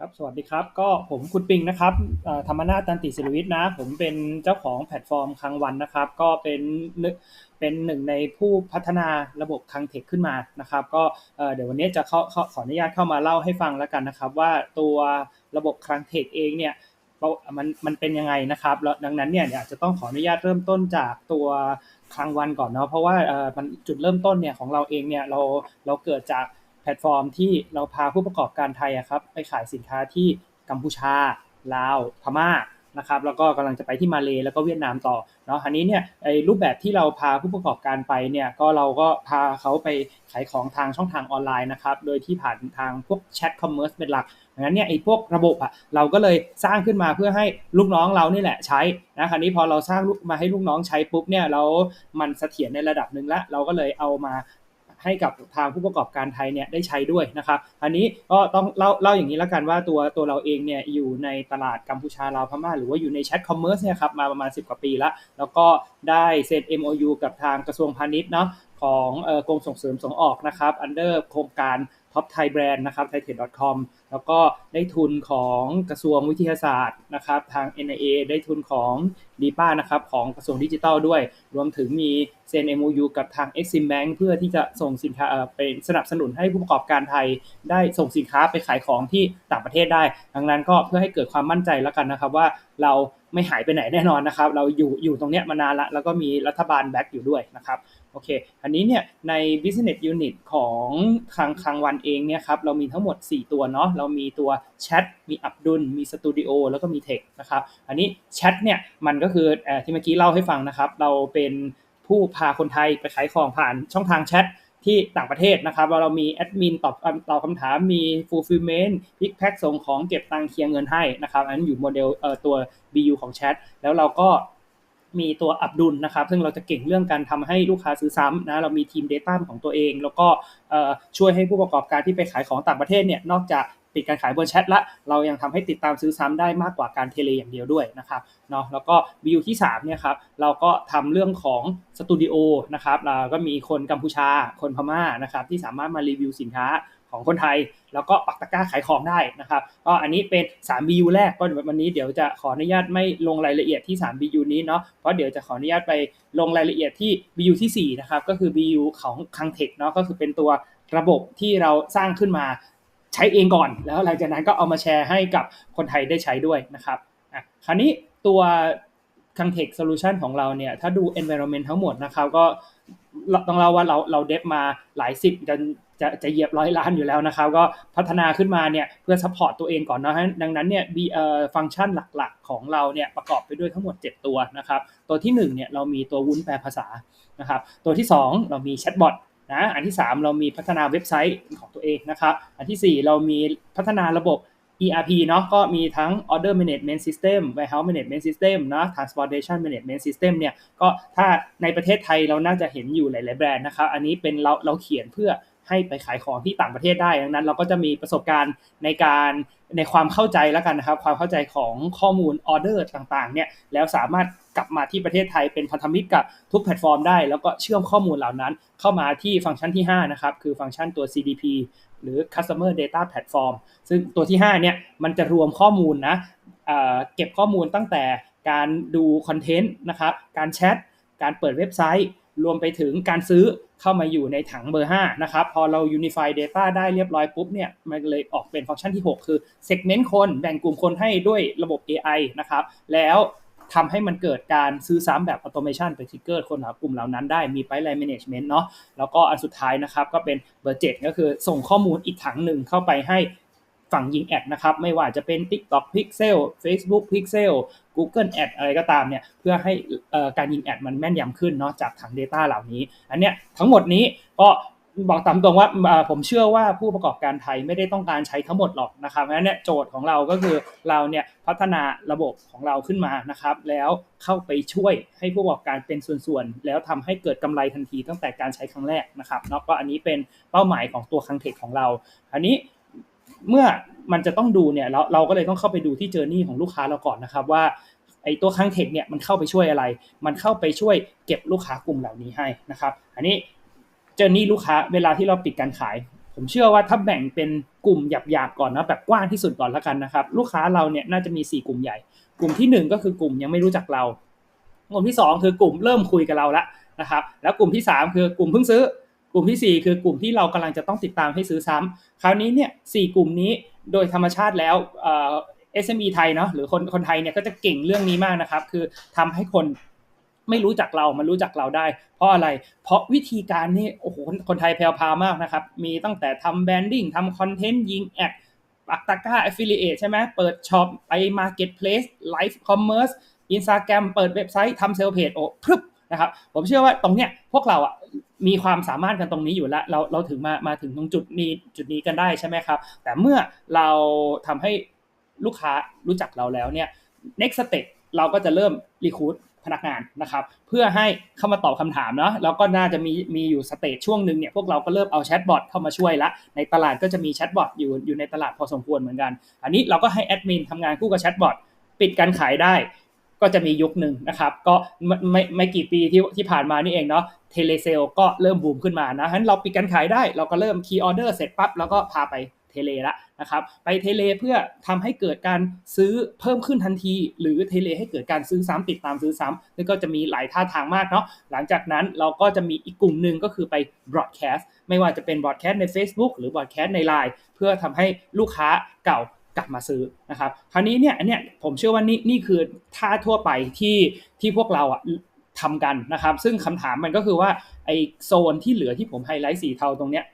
ครับ สวัสดีครับ ก็ผมคุณปิงนะครับธรรมนาตันติศิริวิทย์นะ ผมเป็นเจ้าของแพลตฟอร์มคังวันนะครับ ก็เป็นเป็นหนึ่งในผู้พัฒนาระบบคังเทคขึ้นมานะครับ ก็เดี๋ยววันนี้จะเข้าขออนุญาตเข้ามาเล่าให้ฟังแล้วกันนะครับ ว่าตัวระบบคังเทคเองเนี่ยมันมันเป็นยังไงนะครับแล้วดังนั้นเนี่ยอาจจะต้องขออนุญาตเริ่มต้นจากตัวคลังวันก่อนเนาะเพราะว่ามันจุดเริ่มต้นเนี่ยของเราเองเนี่ยเราเราเกิดจาก แพลตฟอร์มที่เราพาผู้ประกอบการไทยอะครับไปขายสินค้าที่กัมพูชาลาวพม่านะครับแล้วก็กำลังจะไปที่มาเลแล้วก็เวียดนามต่อเนาะอันนี้เนี่ยไอ้รูปแบบที่เราพาผู้ประกอบการไปเนี่ยก็เราก็พาเขาไปขายของทางช่องทางออนไลน์นะครับโดยที่ผ่านทางพวกแชทคอมเมอร์สเป็นหลักดังนั้นเนี่ยไอ้พวกระบบอะเราก็เลยสร้างขึ้นมาเพื่อให้ลูกน้องเรานี่แหละใช้นะคราวนี้พอเราสร้างมาให้ลูกน้องใช้ปุ๊บเนี่ยเรามันเสถียรในระดับหนึ่งล้วเราก็เลยเอามา ให้กับทางผู้ประกอบการไทยเนี่ยได้ใช้ด้วยนะครับ อันนี้ก็ต้องเล่าเล่าอย่างนี้แล้วกันว่าตัวตัวเราเองเนี่ยอยู่ในตลาดกัมพูชาลาวพม่าหรือว่าอยู่ในแชทคอมเมอร์สเนี่ยครับมาประมาณ 10 กว่าปีละแล้วก็ได้เซ็น MOU กับทางกระทรวงพาณิชย์เนาะของกรมส่งเสริมส่งออกนะครับ under โครงการ ท็อปไทยแบรนด์นะครับ thaitrade.com แล้วก็ได้ทุนของกระทรวงวิทยาศาสตร์นะครับทาง NIA ได้ทุนของดีป้านะครับของกระทรวงดิจิทัลด้วย รวมถึงมีเซ็น MOU กับทาง Exim Bank เพื่อที่จะส่งสินค้าเป็นสนับสนุนให้ผู้ประกอบการไทย ได้ส่งสินค้าไปขายของที่ต่างประเทศได้ ดังนั้นก็เพื่อให้เกิดความมั่นใจแล้วกันนะครับว่าเราไม่หายไปไหนแน่นอนนะครับ เราอยู่อยู่ตรงเนี้ยมานานละแล้วก็มีรัฐบาลแบ็กอยู่ด้วยนะครับ โอเค อันนี้เนี่ยใน business unit ของคลังคลังวันเองเนี่ยครับเรามีทั้งหมด 4 ตัวเนาะเรามีตัวแชทมีอับดุลมีสตูดิโอแล้วก็มีเทคนะครับอันนี้แชทเนี่ยมันก็คืออที่เมื่อกี้เล่าให้ฟังนะครับ เราเป็นผู้พาคนไทยไปขายของผ่านช่องทางแชทที่ต่างประเทศนะครับเราเรามีแอดมินตอบตอบคำถามมี fulfillment พิกแพ็กส่งของเก็บตังเคลียร์เงินให้นะครับอันนี้อยู่โมเดลเอ่อตัว BU ของแชทแล้วเราก็ มีตัวอับดุลนะครับ ซึ่งเราจะเก่งเรื่องการทำให้ลูกค้าซื้อซ้ำนะเรามีทีม Data ของตัวเอง แล้วก็ช่วยให้ผู้ประกอบการที่ไปขายของต่างประเทศเนี่ยนอกจากปิดการขายบนแชทละ เรายังทำให้ติดตามซื้อซ้ำได้มากกว่าการเทเลอย่างเดียวด้วยนะครับเนาะแล้วก็วิวที่3เนี่ยครับเราก็ทำเรื่องของสตูดิโอนะครับเราก็มีคนกัมพูชาคนพม่านะครับที่สามารถมารีวิวสินค้าของคนไทย แล้วก็ปักตะกร้าขายของได้นะครับก็อันนี้เป็น 3 BU แรกก็วันนี้เดี๋ยวจะขออนุญาตไม่ลงรายละเอียดที่ 3 BU นี้เนาะเพราะเดี๋ยวจะขออนุญาตไปลงรายละเอียดที่ BU ที่4นะครับก็คือ BU ของคังเทคเนาะก็คือเป็นตัวระบบที่เราสร้างขึ้นมาใช้เองก่อน แล้วหลังจากนั้นก็เอามาแชร์ให้กับคนไทยได้ใช้ด้วยนะครับอะคราวนี้ตัวคังเทคโซลูชันของเราเนี่ยถ้าดู environment ทั้งหมดนะครับก็ต้องเล่าว่าเราเราเดฟมาหลายสิบจน จะจะเหยียบร้อยล้านอยู่แล้วนะครับก็พัฒนาขึ้นมาเนี่ยเพื่อซัพพอร์ตตัวเองก่อนนะฮะดังนั้นเนี่ยบีเอ่อฟังก์ชันหลักๆ ของเราเนี่ยประกอบไปด้วยทั้งหมด 7 ตัวนะครับตัวที่1เนี่ยเรามีตัววุ้นแปลภาษานะครับตัวที่ 2 เรามีแชทบอทนะอันที่ 3 เรามีพัฒนาเว็บไซต์ของตัวเองนะครับอันที่ 4 เรามีพัฒนาระบบ ERP เนาะก็มีทั้ง Order Management System Warehouse Management System นะ Transportation Management System เนี่ยก็ถ้าในประเทศไทยเราน่าจะเห็นอยู่หลาย ๆ แบรนด์นะครับอันนี้เป็นเราเราเขียนเพื่อ ให้ไปขายของที่ต่างประเทศได้ดังนั้น เราก็จะมีประสบการณ์ในการในความเข้าใจแล้วกันนะครับ ความเข้าใจของข้อมูลออเดอร์ต่างๆเนี่ยแล้วสามารถกลับมาที่ประเทศไทยเป็นพันธมิตรกับทุกแพลตฟอร์มได้ แล้วก็เชื่อมข้อมูลเหล่านั้น เข้ามาที่ฟังก์ชันที่ 5 นะครับ คือฟังก์ชันตัว CDP หรือ Customer Data Platform ซึ่งตัวที่ 5 เนี่ยมันจะรวมข้อมูลนะเก็บข้อมูลตั้งแต่การดูคอนเทนต์นะครับ การแชท การเปิดเว็บไซต์ รวมไปถึงการซื้อเข้ามาอยู่ในถังเบอร์5นะครับพอเรา Unify Data ได้เรียบร้อยปุ๊บเนี่ยมันเลยออกเป็นฟังก์ชันที่ 6 คือ Segment คนแบ่งกลุ่มคนให้ด้วยระบบ AI นะครับแล้วทำให้มันเกิดการซื้อซ้ำแบบออโตเมชันไปทิกเกอร์คนหากลุ่มเหล่านั้นได้มีไปไลน์แมネจเมนต์เนาะแล้วก็อันสุดท้ายนะครับก็เป็นเบอร์เจ็ดก็คือส่งข้อมูลอีกถังหนึ่งเข้าไปให้ ฝั่งยิงแอดนะครับไม่ว่าจะเป็น TikTok Pixel Facebook Pixel Google Ad อะไรก็ตามเนี่ยเพื่อให้การยิงแอดมันแม่นยำขึ้นเนาะจากถัง Data เหล่านี้ อันเนี้ยทั้งหมดนี้ก็บอกตามตรงว่าผมเชื่อว่าผู้ประกอบการไทยไม่ได้ต้องการใช้ทั้งหมดหรอกนะครับเพราะนั้นโจทย์ของเราก็คือเราเนี่ยพัฒนาระบบของเราขึ้นมานะครับ แล้วเข้าไปช่วยให้ผู้ประกอบการเป็นส่วนๆแล้วทำให้เกิดกำไรทันทีตั้งแต่การใช้ครั้งแรกนะครับเนาะก็อันนี้เป็นเป้าหมายของตัวคังเทคของเรา อันนี้ เมื่อมันจะต้องดูเนี่ยเราเราก็เลยต้องเข้าไปดูที่เจอร์นี่ของลูกค้าเราก่อนนะครับว่าไอตัวคังเทคเนี่ยมันเข้าไปช่วยอะไร มันเข้าไปช่วยเก็บลูกค้ากลุ่มเหล่านี้ให้นะครับ อันนี้เจอร์นี่ลูกค้าเวลาที่เราปิดการขาย ผมเชื่อว่าถ้าแบ่งเป็นกลุ่มหยาบๆก่อนนะแบบกว้างที่สุดก่อนแล้วกันนะครับ ลูกค้าเราเนี่ยน่าจะมี 4 กลุ่มใหญ่ กลุ่มที่ 1 ก็คือกลุ่มยังไม่รู้จักเรา กลุ่มที่ 2 คือกลุ่มเริ่มคุยกับเราแล้วนะครับ แล้วกลุ่มที่ 3 คือกลุ่มเพิ่งซื้อ กลุ่มที่ 4 คือกลุ่มที่เรากำลังจะต้องติดตามให้ซื้อซ้ำคราวนี้เนี่ยสกลุ่มนี้โดยธรรมชาติแล้วเอ่อ SME ไทยเนาะหรือคนคนไทยเนี่ยก็จะเก่งเรื่องนี้มากนะครับ คือทำให้คนไม่รู้จักเรามารู้จักเราได้ เพราะอะไร เพราะวิธีการนี่โอ้โหคนไทยแพลวพามากนะครับ มีตั้งแต่ทำแบรนดิ้งทำคอนเทนต์ยิงแอดปักตะก้า affiliate ใช่ไหมเปิดช็อปไป marketplace live commerce Instagram เปิดเว็บไซต์ทำเซลล์เพจโอ้พรึบนะครับผมเชื่อว่าตรงเนี้ยพวกเราอะ มีความสามารถกันตรงนี้อยู่แล้วเราเราถึงมามาถึงตรงจุดนี้จุดนี้กันได้ใช่ไหมครับ แต่เมื่อเราทำให้ลูกค้ารู้จักเราแล้วเนี่ย next step เราก็จะเริ่ม recruit พนักงานนะครับ เพื่อให้เข้ามาตอบคำถามเนาะแล้วก็น่าจะมีมีอยู่สเตจช่วงหนึ่งเนี่ยพวกเราก็เริ่มเอาแชทบอทเข้ามาช่วยละในตลาดก็จะมีแชทบอทอยู่อยู่ในตลาดพอสมควรเหมือนกัน อันนี้เราก็ให้แอดมินทำงานคู่กับแชทบอทปิดการขายได้ ก็จะมียุคหนึ่งนะครับ ก็ไม่ไม่กี่ปีที่ที่ผ่านมานี่เองเนาะเทเลเซลก็เริ่มบูมขึ้นมานะฉะนั้นเราปิดการขายได้ เราก็เริ่มคีย์ออเดอร์เสร็จปั๊บแล้วก็พาไปเทเลละนะครับ ไปเทเลเพื่อทำให้เกิดการซื้อเพิ่มขึ้นทันที หรือเทเลให้เกิดการซื้อซ้ำติดตามซื้อซ้ำนี่ก็จะมีหลายท่าทางมากเนาะหลังจากนั้นเราก็จะมีอีกกลุ่มหนึ่งก็คือไปบ r o อ d c a s t ไม่ว่าจะเป็นบ r o อ d c a s t ใน Facebook หรือบ r o อ d c a s t ใน Line เพื่อทำให้ลูกค้าเก่า กลับมาซื้อนะครับ คราวนี้เนี่ยอันเนี้ยผมเชื่อว่านี่นี่คือท่าทั่วไปที่ที่พวกเราอะทำกันนะครับ ซึ่งคำถามมันก็คือว่าไอโซนที่เหลือที่ผมไฮไลท์สีเทาตรงเนี้ย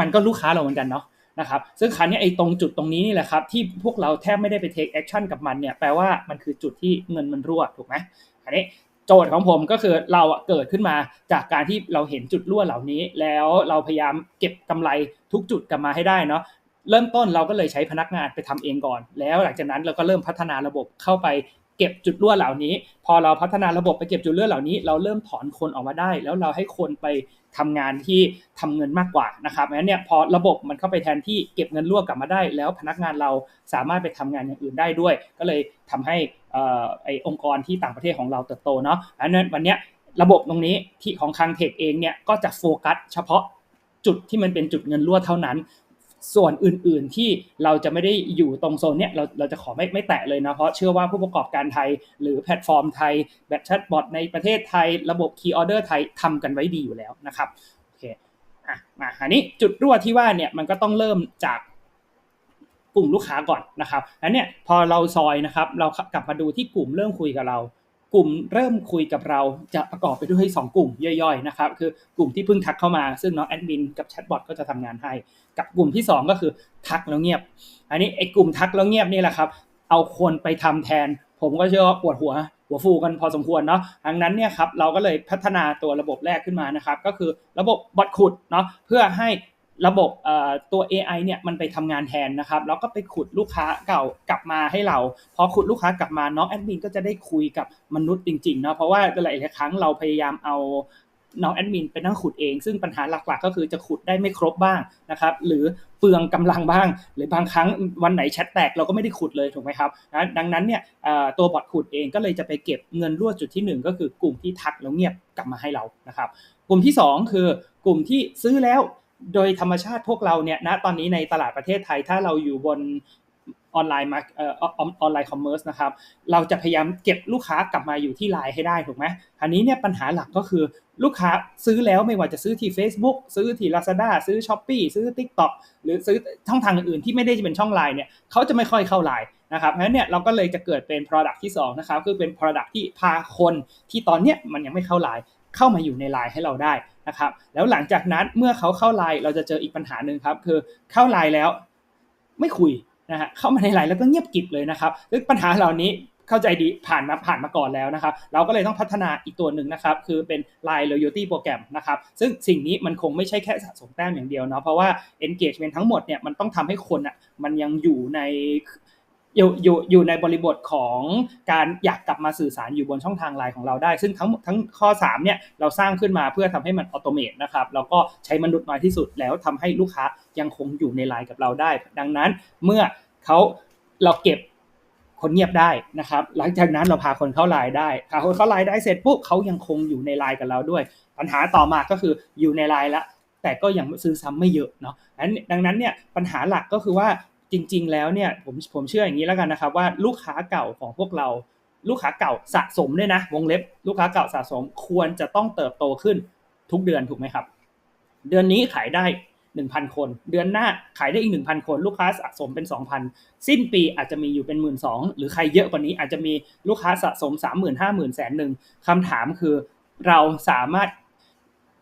มันก็ลูกค้าเราเหมือนกันเนาะนะครับซึ่งครั้นี้ไอ้ตรงจุดตรงนี้นี่แหละครับที่พวกเราแทบไม่ได้ไปเทคแอคชั่นกับมันเนี่ยแปลว่ามันคือจุดที่เงินมันรั่วถูกไหมอันนี้โจทย์ของผมก็คือเราเกิดขึ้นมาจากการที่เราเห็นจุดรั่วเหล่านี้ แล้วเราพยายามเก็บกำไรทุกจุดกลับมาให้ได้เนาะ เริ่มต้นเราก็เลยใช้พนักงานไปทำเองก่อน แล้วหลังจากนั้นเราก็เริ่มพัฒนาระบบเข้าไปเก็บจุดรั่วเหล่านี้ พอเราพัฒนาระบบไปเก็บจุดรั่วเหล่านี้ เราเริ่มถอนคนออกมาได้ แล้วเราให้คนไปทำงานที่ทำเงินมากกว่านะครับงั้นเนี่ยพอระบบมันเข้าไปแทนที่เก็บเงินรั่วกลับมาได้ แล้วพนักงานเราสามารถไปทำงานอย่างอื่นได้ด้วย ก็เลยทำให้ไอองค์กรที่ต่างประเทศของเราเติบโตเนาะอันนั้นวันนี้ระบบตรงนี้ที่ของคังเทคเองเนี่ยก็จะโฟกัสเฉพาะจุดที่มันเป็นจุดเงินรั่วเท่านั้น ส่วนอื่นๆที่เราจะไม่ได้อยู่ตรงโซนเนี้ยเราเราจะขอไม่ไม่แตะเลยนะเพราะเชื่อว่าผู้ประกอบการไทย หรือแพลตฟอร์มไทยแบบแชทบอทในประเทศไทย ระบบคีย์ออเดอร์ไทยทำกันไว้ดีอยู่แล้วนะครับโอเคอะมาอันนี้จุดรั่วที่ว่าเนี่ยมันก็ต้องเริ่มจากกลุ่มลูกค้าก่อนนะครับอันเนี้ยพอเราซอยนะครับ เรากลับมาดูที่กลุ่มเริ่มคุยกับเรา กลุ่มเริ่มคุยกับเราจะประกอบไปด้วย 2 กลุ่มย่อยๆนะครับคือกลุ่มที่เพิ่งทักเข้ามาซึ่งน้องแอดมินกับแชทบอทก็จะทำงานให้ กับกลุ่มที่ 2 ก็คือทักแล้วเงียบ อันนี้ไอ้กลุ่มทักแล้วเงียบนี่แหละครับ เอาคนไปทำแทน ผมก็เชื่อว่าปวดหัวหัวฟูกันพอสมควรเนาะดังนั้นเนี่ยครับเราก็เลยพัฒนาตัวระบบแรกขึ้นมานะครับ ก็คือระบบบอทขุดเนาะเพื่อให้ ระบบตัว AI เนี่ยมันไปทำงานแทนนะครับแล้วก็ไปขุดลูกค้าเก่ากลับมาให้เราพอขุดลูกค้ากลับมาน้องแอดมินก็จะได้คุยกับมนุษย์จริงๆเนาะเพราะว่าหลายๆครั้งเราพยายามเอาน้องแอดมินไปนั่งขุดเอง ซึ่งปัญหาหลักๆ ก็คือจะขุดได้ไม่ครบบ้างนะครับ หรือเปลืองกำลังบ้าง หรือบางครั้งวันไหนแชทแตกเราก็ไม่ได้ขุดเลยถูกไหมครับนะดังนั้นเนี่ยตัวบอทขุดเองก็เลยจะไปเก็บเงินรั่วจุดที่ 1 ก็คือกลุ่มที่ทักแล้วเงียบกลับมาให้เรานะครับ กลุ่มที่ 2 คือกลุ่มที่ซื้อแล้ว โดยธรรมชาติพวกเราเนี่ยณตอนนี้ในตลาดประเทศไทยถ้าเราอยู่บนออนไลน์มาเอ่อออนไลน์คอมเมอร์สนะครับเราจะพยายามเก็บลูกค้ากลับมาอยู่ที่ไลน์ให้ได้ถูกไหมอันนี้เนี่ยปัญหาหลักก็คือลูกค้าซื้อแล้วไม่ว่าจะซื้อที่ Facebook ซื้อที่ Lazada ซื้อ s h อ p e e ซื้อ TikTok หรือซื้อช่องทางอื่นที่ไม่ได้จะเป็นช่องไลน์เนี่ยเขาจะไม่ค่อยเข้าไลน์นะครับเพราะฉะนั้นเนี่ยเราก็เลยจะเกิดเป็น Product ที่2นะครับคือเป็น Product ที่พาคนที่ตอนเนี้ยมันยังไม่เข้าไลน์ เข้ามาอยู่ในไลน์ให้เราได้นะครับ แล้วหลังจากนั้นเมื่อเขาเข้าไลน์เราจะเจออีกปัญหาหนึ่งครับ คือเข้าไลน์แล้วไม่คุยนะฮะเข้ามาในไลน์แล้วก็เงียบกิบเลยนะครับซึ่งปัญหาเหล่านี้เข้าใจดีผ่านมาผ่านมาก่อนแล้วนะครับ เราก็เลยต้องพัฒนาอีกตัวหนึ่งนะครับ คือเป็น Line Loyalty Program นะครับ ซึ่งสิ่งนี้มันคงไม่ใช่แค่สะสมแต้มอย่างเดียวเนาะเพราะว่า engagement ทั้งหมดเนี่ยมันต้องทำให้คนอะมันยังอยู่ใน อยู่อยู่อยู่ในบริบทของการอยากกลับมาสื่อสารอยู่บนช่องทางไลน์ของเราได้ ซึ่งทั้งทั้งข้อ3เนี่ยเราสร้างขึ้นมาเพื่อทำให้มันอัตโนมัตินะครับแล้วก็ใช้มนุษย์น้อยที่สุดแล้วทำให้ลูกค้ายังคงอยู่ในไลน์กับเราได้ ดังนั้นเมื่อเขาเราเก็บคนเงียบได้นะครับ หลังจากนั้นเราพาคนเข้าไลน์ได้พาคนเข้าไลน์ได้เสร็จปุ๊บเขายังคงอยู่ในไลน์กับเราด้วย ปัญหาต่อมาก็คืออยู่ในไลน์ล้วแต่ก็ยังซื้อซ้ำไม่เยอะเนาะดังนั้นเนี่ยปัญหาหลักก็คือว่า จริง ๆ แล้วเนี่ยผมผมเชื่ออย่างนี้แล้วกันนะครับ ว่าลูกค้าเก่าของพวกเรา ลูกค้าเก่าสะสมด้วยนะ วงเล็บ ลูกค้าเก่าสะสมควรจะต้องเติบโตขึ้นทุกเดือนถูกไหมครับ เดือนนี้ขายได้1,000 คน เดือนหน้าขายได้อีก 1,000 คน ลูกค้าสะสมเป็น 2,000 สิ้นปีอาจจะมีอยู่เป็น 1 2 0 0 0หรือใครเยอะกว่านี้อาจจะมีลูกค้าสะสม 30,000 50,000แสนหนึ่งคำถามคือเราสามารถ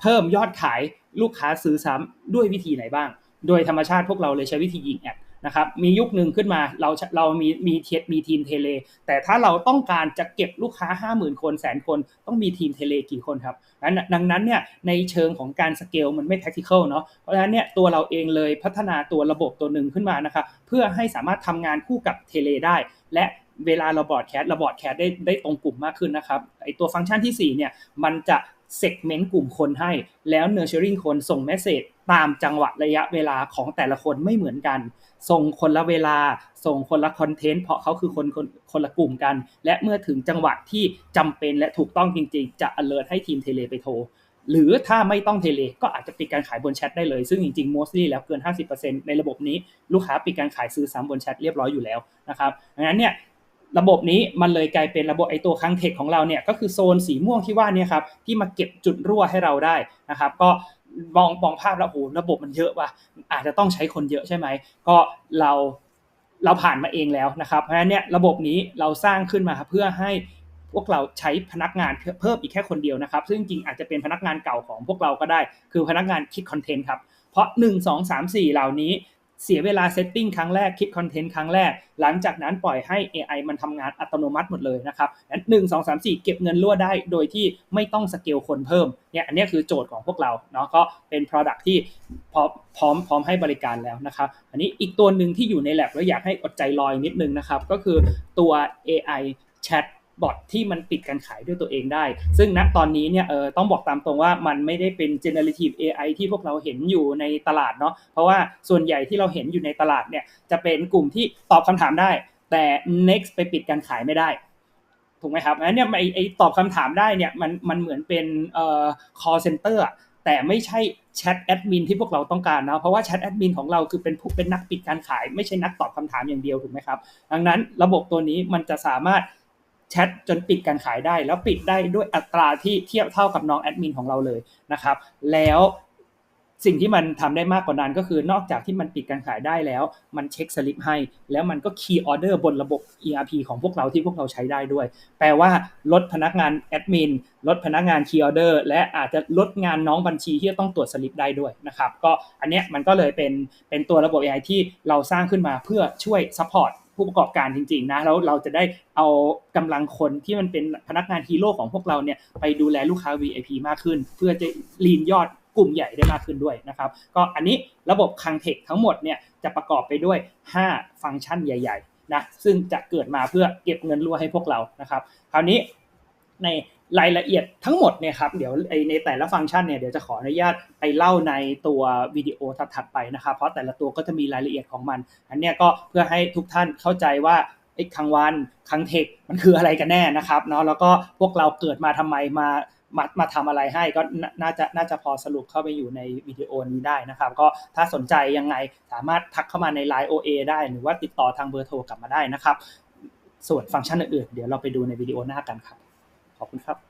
เพิ่มยอดขายลูกค้าซื้อซ้ำด้วยวิธีไหนบ้าง โดยธรรมชาติพวกเราเลยใช้วิธียิงแอด นะครับมียุคหนึ่งขึ้นมาเราเรามีมีเทมีทีมเทเล แต่ถ้าเราต้องการจะเก็บลูกค้า 50,000 คนแสนคนต้องมีทีมเทเลกี่คนครับดังนั้นเนี่ยในเชิงของการสเกลมันไม่ tactical เนาะเพราะฉะนั้นเนี่ยตัวเราเองเลยพัฒนาตัวระบบตัวหนึ่งขึ้นมานะครับเพื่อให้สามารถทำงานคู่กับเทเลได้ และเวลาเราบอร์ดแคสเราบอร์ดแคสได้ได้ตรงกลุ่มมากขึ้นนะครับไอตัวฟังก์ชันที่4เนี่ยมันจะ เซกเมนต์กลุ่มคนให้ แล้ว nurturing คนส่งเมสเซจตามจังหวะระยะเวลาของแต่ละคนไม่เหมือนกัน ส่งคนละเวลา ส่งคนละคอนเทนต์เพราะเขาคือคนคนคนละกลุ่มกัน และเมื่อถึงจังหวะที่จำเป็นและถูกต้องจริง ๆ จะ alert ให้ทีมเทเลไปโทรหรือถ้าไม่ต้องเทเลก็อาจจะปิดการขายบนแชทได้เลย ซึ่งจริงๆ mostly แล้วเกิน 50%ในระบบนี้ ลูกค้าปิดการขายซื้อซ้ำบนแชทเรียบร้อยอยู่แล้วนะครับดังนั้นเนี่ย ระบบนี้มันเลยกลายเป็นระบบไอตัวคังเทคของเราเนี่ยก็คือโซนสีม่วงที่ว่านี่ครับที่มาเก็บจุดรั่วให้เราได้นะครับก็มองมองภาพแล้วโอ้ระบบมันเยอะว่ะอาจจะต้องใช้คนเยอะใช่ไหมก็เราเราผ่านมาเองแล้วนะครับเพราะฉะนั้นเนี่ยระบบนี้เราสร้างขึ้นมาเพื่อให้พวกเราใช้พนักงานเพิ่มอีกแค่คนเดียวนะครับ ซึ่งจริงอาจจะเป็นพนักงานเก่าของพวกเราก็ได้ คือพนักงานคิดคอนเทนต์ครับเพราะ 1 2 3 4 เหล่านี้ เสียเวลาเซตติ้งครั้งแรกคิดคอนเทนต์ครั้งแรก หลังจากนั้นปล่อยให้ AI มันทำงานอัตโนมัติหมดเลยนะครับนั้นหนึ่งสองสามสี่เก็บเงินรั่วได้โดยที่ไม่ต้องสเกลคนเพิ่มเนี่ยอันนี้คือโจทย์ของพวกเราเนาะก็เป็น Product ที่พร้อมพร้อมพร้อมให้บริการแล้วนะครับ อันนี้อีกตัวหนึ่งที่อยู่ใน lab แล้วอยากให้อดใจรอยนิดนึงนะครับ ก็คือตัว AI Chat บอทที่มันปิดการขายด้วยตัวเองได้ ซึ่งณตอนนี้เนี่ยเออต้องบอกตามตรงว่ามันไม่ได้เป็น generative AI ที่พวกเราเห็นอยู่ในตลาดเนาะเพราะว่าส่วนใหญ่ที่เราเห็นอยู่ในตลาดเนี่ยจะเป็นกลุ่มที่ตอบคำถามได้ แต่ next ไปปิดการขายไม่ได้ถูกไหมครับนั้นเนี่ยไอไอตอบคำถามได้เนี่ยมันมันเหมือนเป็นเอ่อ call center แต่ไม่ใช่แชทแอดมินที่พวกเราต้องการนะเพราะว่าแชทแอดมินของเราคือเป็นผู้เป็นนักปิดการขาย ไม่ใช่นักตอบคำถามอย่างเดียวถูกไหมครับ ดังนั้นระบบตัวนี้มันจะสามารถ แชทจนปิดการขายได้ แล้วปิดได้ด้วยอัตราที่เทียบเท่ากับน้องแอดมินของเราเลยนะครับ แล้วสิ่งที่มันทำได้มากกว่านั้นก็คือนอกจากที่มันปิดการขายได้แล้ว มันเช็คสลิปให้ แล้วมันก็คีย์ออเดอร์บนระบบ ERP ของพวกเราที่พวกเราใช้ได้ด้วย แปลว่าลดพนักงานแอดมินลดพนักงานคีย์ออเดอร์และอาจจะลดงานน้องบัญชีที่จะต้องตรวจสลิปได้ด้วยนะครับ ก็อันเนี้ยมันก็เลยเป็นเป็นตัวระบบ AI ที่เราสร้างขึ้นมาเพื่อช่วยซัพพอร์ต ผู้ประกอบการจริงๆนะแล้วเราจะได้เอากำลังคนที่มันเป็นพนักงานฮีโร่ของพวกเราเนี่ยไปดูแลลูกค้า VIP มากขึ้น เพื่อจะลีนยอดกลุ่มใหญ่ได้มากขึ้นด้วยนะครับ ก็อันนี้ระบบคังเทคทั้งหมดเนี่ยจะประกอบไปด้วย 5 ฟังก์ชันใหญ่ ๆนะซึ่งจะเกิดมาเพื่อเก็บเงินรั่วให้พวกเรานะครับ คราวนี้ใน รายละเอียดทั้งหมดเนี่ยครับเดี๋ยวในแต่ละฟังก์ชันเนี่ยเดี๋ยวจะขออนุญาตไปเล่าในตัววิดีโอถัดๆไปนะครับ เพราะแต่ละตัวก็จะมีรายละเอียดของมัน อันนี้ก็เพื่อให้ทุกท่านเข้าใจว่าไอ้คังวันคังเทคมันคืออะไรกันแน่นะครับเนาะแล้วก็พวกเราเกิดมาทำไมมามามาทำอะไรให้ก็น่าจะน่าจะพอสรุปเข้าไปอยู่ในวิดีโอนี้ได้นะครับ ก็ถ้าสนใจยังไงสามารถทักเข้ามาใน Line OA ได้ หรือว่าติดต่อทางเบอร์โทรกลับมาได้นะครับ ส่วนฟังก์ชันอื่นๆเดี๋ยวเราไปดูในวิดีโอหน้ากันครับ ขอบคุณครับ